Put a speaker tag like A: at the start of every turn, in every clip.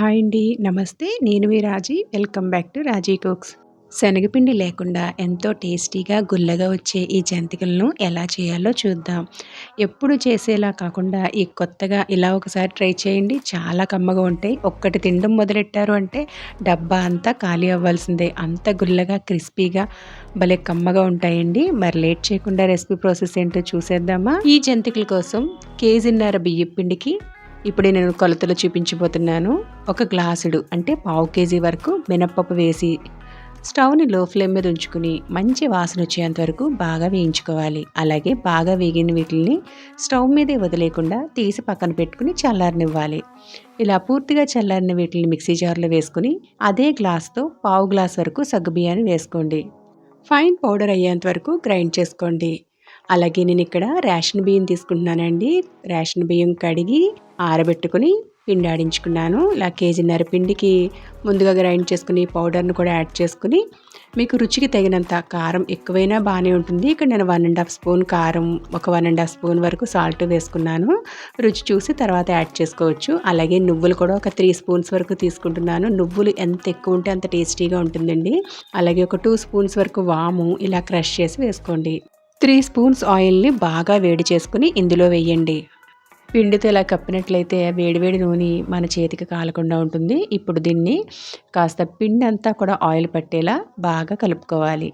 A: Hi అండి నమస్తే. నేను మీ Raji. Welcome back to Raji cooks శనగపిండి లేకుండా ఎంతో టేస్టీగా గుల్లగా వచ్చే ఈ జంతికలను ఎలా చేయాలో చూద్దాం. ఎప్పుడు చేసేలా కాకుండా ఈ కొత్తగా ఇలా ఒకసారి ట్రై చేయండి. చాలా కమ్మగా ఉంటాయి. ఒక్కటి తినడం మొదలెట్టారు అంటే డబ్బా అంతా ఖాళీ అవ్వాల్సిందే. అంత గుల్లగా క్రిస్పీగా భలే కమ్మగా ఉంటాయండి. మరి లేట్ చేయకుండా రెసిపీ ప్రాసెస్ ఏంటో చూసేద్దామా? ఈ జంతికల కోసం కేజీన్నర బియ్యం పిండికి ఇప్పుడు నేను కొలతలు చూపించిపోతున్నాను ఒక గ్లాసుడు అంటే పావు కేజీ వరకు మినప్పప్పు వేసి స్టవ్ని లో ఫ్లేమ్ మీద ఉంచుకుని మంచి వాసన వచ్చేంత వరకు బాగా వేయించుకోవాలి. అలాగే బాగా వేగిన వీటిని స్టవ్ మీదే వదిలేకుండా తీసి పక్కన పెట్టుకుని చల్లారనివ్వాలి. ఇలా పూర్తిగా చల్లారిన వీటిని మిక్సీ జార్లో వేసుకుని అదే గ్లాస్తో పావు గ్లాస్ వరకు సగ్గుబియ్యాన్ని వేసుకోండి. ఫైన్ పౌడర్ అయ్యేంత వరకు గ్రైండ్ చేసుకోండి. అలాగే నేను ఇక్కడ రేషన్ బియ్యం తీసుకుంటున్నానండి. రేషన్ బియ్యం కడిగి ఆరబెట్టుకుని పిండి ఆడించుకున్నాను ఇలా కేజీన్నర పిండికి ముందుగా గ్రైండ్ చేసుకుని పౌడర్ను కూడా యాడ్ చేసుకుని మీకు రుచికి తగినంత కారం ఎక్కువైనా బాగానే ఉంటుంది. ఇక్కడ నేను వన్ అండ్ హాఫ్ స్పూన్ కారం ఒక వన్ అండ్ హాఫ్ స్పూన్ వరకు సాల్ట్ వేసుకున్నాను. రుచి చూసి తర్వాత యాడ్ చేసుకోవచ్చు. అలాగే నువ్వులు కూడా ఒక త్రీ స్పూన్స్ వరకు తీసుకుంటున్నాను. నువ్వులు ఎంత ఎక్కువ ఉంటే అంత టేస్టీగా ఉంటుందండి. అలాగే ఒక టూ స్పూన్స్ వరకు వాము ఇలా క్రష్ చేసి వేసుకోండి. త్రీ స్పూన్స్ ఆయిల్ని బాగా వేడి చేసుకుని ఇందులో వేయండి. పిండితో ఇలా కప్పినట్లయితే వేడివేడి నూనె మన చేతికి కాలకుండా ఉంటుంది. ఇప్పుడు దీన్ని కాస్త పిండి అంతా కూడా ఆయిల్ పట్టేలా బాగా కలుపుకోవాలి.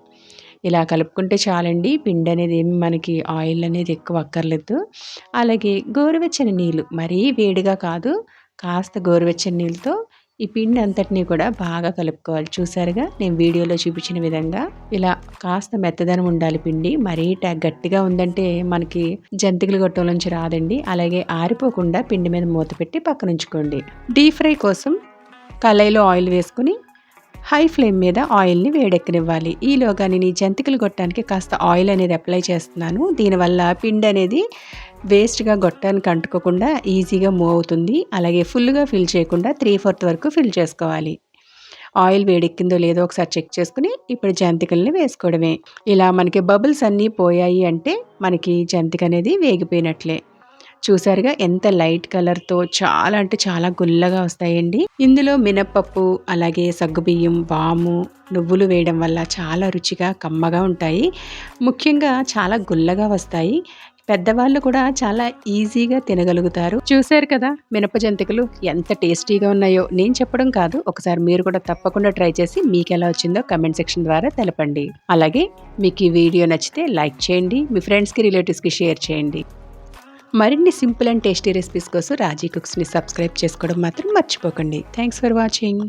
A: ఇలా కలుపుకుంటే చాలండి పిండి అనేది ఏమి మనకి ఆయిల్ అనేది ఎక్కువ అక్కర్లేదు. అలాగే గోరువెచ్చని నీళ్ళు మరీ వేడిగా కాదు కాస్త గోరువెచ్చని నీళ్ళతో ఈ పిండి అంతటినీ కూడా బాగా కలుపుకోవాలి. చూసారుగా? నేను వీడియోలో చూపించిన విధంగా ఇలా కాస్త మెత్తదనం ఉండాలి పిండి. మరీ గట్టిగా ఉందంటే మనకి జంతికలు గొట్టం నుంచి రాదండి. అలాగే ఆరిపోకుండా పిండి మీద మూత పెట్టి పక్కన ఉంచుకోండి. డీప్ ఫ్రై కోసం కళాయిలో ఆయిల్ వేసుకుని హై ఫ్లేమ్ మీద ఆయిల్ని వేడెక్కనివ్వాలి. ఈలోగా నేను ఈ జంతికలు కొట్టడానికి కాస్త ఆయిల్ అనేది అప్లై చేస్తున్నాను. దీనివల్ల పిండి అనేది వేస్ట్గా గొట్టానికి అంటుకోకుండా ఈజీగా మూవ్ అవుతుంది. అలాగే ఫుల్గా ఫిల్ చేయకుండా త్రీ ఫోర్త్ వరకు ఫిల్ చేసుకోవాలి. ఆయిల్ వేడెక్కిందో లేదో ఒకసారి చెక్ చేసుకుని ఇప్పుడు జంతికల్ని వేసుకోవడమే. ఇలా మనకి బబుల్స్ అన్నీ పోయాయి అంటే మనకి జంతిక అనేది వేగిపోయినట్లే. చూసారుగా ఎంత లైట్ కలర్తో చాలా అంటే చాలా గుల్లగా వస్తాయండి. ఇందులో మినప్పప్పు అలాగే సగ్గుబియ్యం వాము నువ్వులు వేయడం వల్ల చాలా రుచిగా కమ్మగా ఉంటాయి. ముఖ్యంగా చాలా గుల్లగా వస్తాయి. పెద్దవాళ్ళు కూడా చాలా ఈజీగా తినగలుగుతారు. చూశారు కదా మినప జంతికలు ఎంత టేస్టీగా ఉన్నాయో. నేను చెప్పడం కాదు ఒకసారి మీరు కూడా తప్పకుండా ట్రై చేసి మీకు ఎలా వచ్చిందో కమెంట్ సెక్షన్ ద్వారా తెలపండి. అలాగే మీకు ఈ వీడియో నచ్చితే లైక్ చేయండి మీ ఫ్రెండ్స్కి రిలేటివ్స్కి షేర్ చేయండి. మరిన్ని సింపుల్ అండ్ టేస్టీ రెసిపీస్ కోసం రాజీ కుక్స్ని సబ్స్క్రైబ్ చేసుకోవడం మాత్రం మర్చిపోకండి. Thanks for watching.